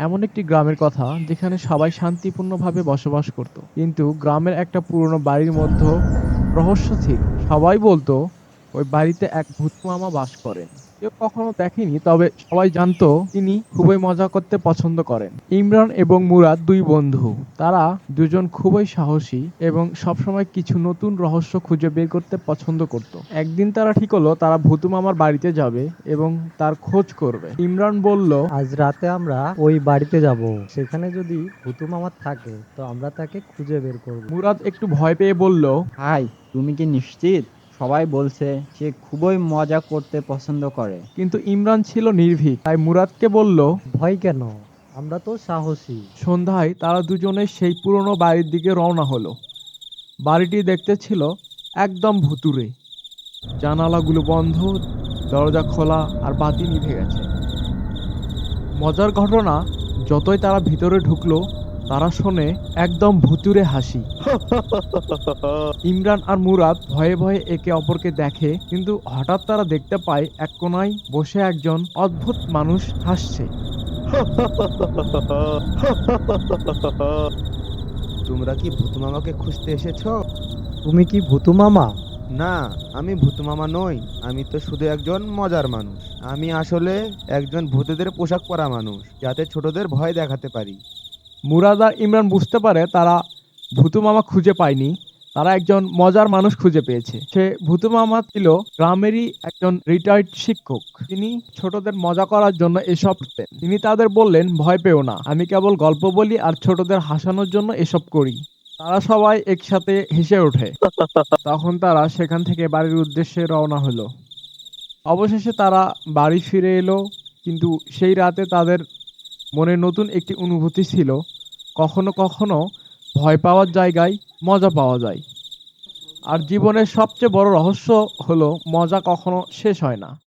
এমন একটি গ্রামের কথা যেখানে সবাই শান্তিপূর্ণভাবে বসবাস করত। কিন্তু গ্রামের একটা পুরনো বাড়ির মধ্যে রহস্য ছিল। সবাই বলতো, ওই বাড়িতে এক ভূত মামা বাস করেন। কেউ কখনো দেখেনি তবে সবাই জানতো তিনি খুবই মজা করতে পছন্দ করেন। ইমরান এবং মুরাদ দুই বন্ধু। তারা দুজন খুবই সাহসী এবং সবসময় কিছু নতুন রহস্য খুঁজে বের করতে পছন্দ করত। একদিন তারা ঠিক হলো তারা ভূতু মামার বাড়িতে যাবে এবং তার খোঁজ করবে। ইমরান বলল আজ রাতে আমরা ওই বাড়িতে যাব। সেখানে যদি ভুতু মামা থাকে তো আমরা তাকে খুঁজে বের করব। মুরাদ একটু ভয় পেয়ে বলল ভাই তুমি কি নিশ্চিত? সবাই বলছে সে খুবই মজা করতে পছন্দ করে। কিন্তু ইমরান ছিল নির্ভীক তাই মুরাদকে বলল ভয় কেন? আমরা তো সাহসী। সন্ধ্যায় তারা দুজনে সেই পুরনো বাড়ির দিকে রওনা হলো। বাড়িটি দেখতে ছিল একদম ভুতুরে জানালাগুলো বন্ধ দরজা খোলা আর বাতি নিভে গেছে। মজার ঘটনা যতই তারা ভিতরে ঢুকলো তারা শোনে একদম ভুতুরে হাসি। ইমরান আর মুরাদ ভয়ে ভয়ে একে অপরকে দেখে কিন্তু হঠাৎ তারা দেখতে পায় এক কোনায় বসে একজন অদ্ভুত মানুষ হাসছে। তোমরা কি ভূত মামাকে খুঁজতে এসেছ? তুমি কি ভুতু মামা? না আমি ভূত মামা নই আমি তো শুধু একজন মজার মানুষ। আমি আসলে একজন ভূতেদের পোশাক পরা মানুষ যাতে ছোটদের ভয় দেখাতে পারি। মুরাদ আর ইমরান বুঝতে পারে তারা ভূতু মামা খুঁজে পায়নি, তারা একজন মজার মানুষ খুঁজে পেয়েছে। সে ভূতু মামা ছিল গ্রামেরই একজন রিটায়ার্ড শিক্ষক। তিনি ছোটদের মজা করার জন্য এসব করতেন। তিনি তাদের বললেন, ভয় পেও না, আমি কেবল গল্প বলি আর ছোটদের হাসানোর জন্য এসব করি। তারা সবাই একসাথে হেসে ওঠে। তখন তারা সেখান থেকে বাড়ির উদ্দেশ্যে রওনা হলো। অবশেষে তারা বাড়ি ফিরে এলো, কিন্তু সেই রাতে তাদের মনে নতুন একটি অনুভূতি ছিল। কখনো কখনো ভয় পাওয়ার জায়গায় মজা পাওয়া যায়। আর জীবনের সবচেয়ে বড় রহস্য হলো, মজা কখনো শেষ হয় না।